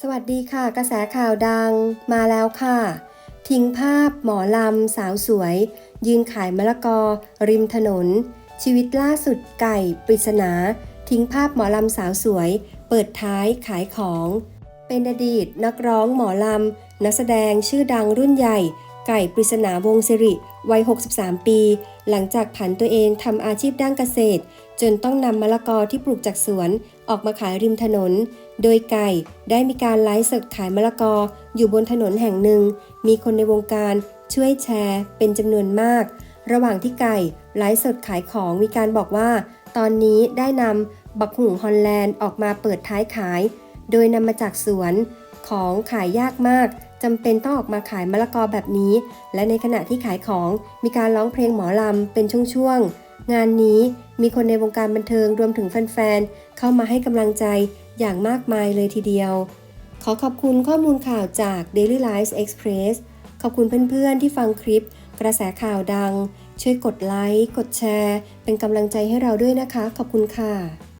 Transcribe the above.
สวัสดีค่ะ กระแสข่าวดังมาแล้วค่ะ ทิ้งภาพหมอลำสาวสวย ยืนขายมะละกอ ริมถนน ชีวิตล่าสุดไก่ปริศนา ทิ้งภาพหมอลำสาวสวย เปิดท้ายขายของ เป็นอดีตนักร้องหมอลำนักแสดงชื่อดังรุ่นใหญ่ ไก่ปริศนาวงศ์สิริ วัย 63 ปี หลังจากผันตัวเองทำอาชีพด้านเกษตร จนต้องนำมะละกอที่ปลูกจากสวนออกมาขายริมถนน โดยไก่ได้มีการไลฟ์สดขายมะละกออยู่บนถนนแห่งหนึ่ง มีคนในวงการช่วยแชร์เป็นจำนวนมาก ระหว่างที่ไก่ไลฟ์สดขายของมีการบอกว่า ตอนนี้ได้นำบักหุ่งฮอลแลนด์ออกมาเปิดท้ายขาย โดยนำมาจากสวนของขายยากมาก จำเป็นต้องออกมาขายมะละกอแบบนี้ และในขณะที่ขายของมีการร้องเพลงหมอลำเป็นช่วงๆ งานนี้มีคนในวงการบันเทิงรวมถึงแฟนๆ เข้ามาให้กำลังใจอย่างมากมายเลยทีเดียว ขอขอบคุณข้อมูลข่าวจาก Daily Life Express ขอบคุณเพื่อนๆ ที่ฟังคลิป กระแสข่าวดัง ช่วยกดไลค์ กดแชร์ เป็นกำลังใจให้เราด้วยนะคะ ขอบคุณค่ะ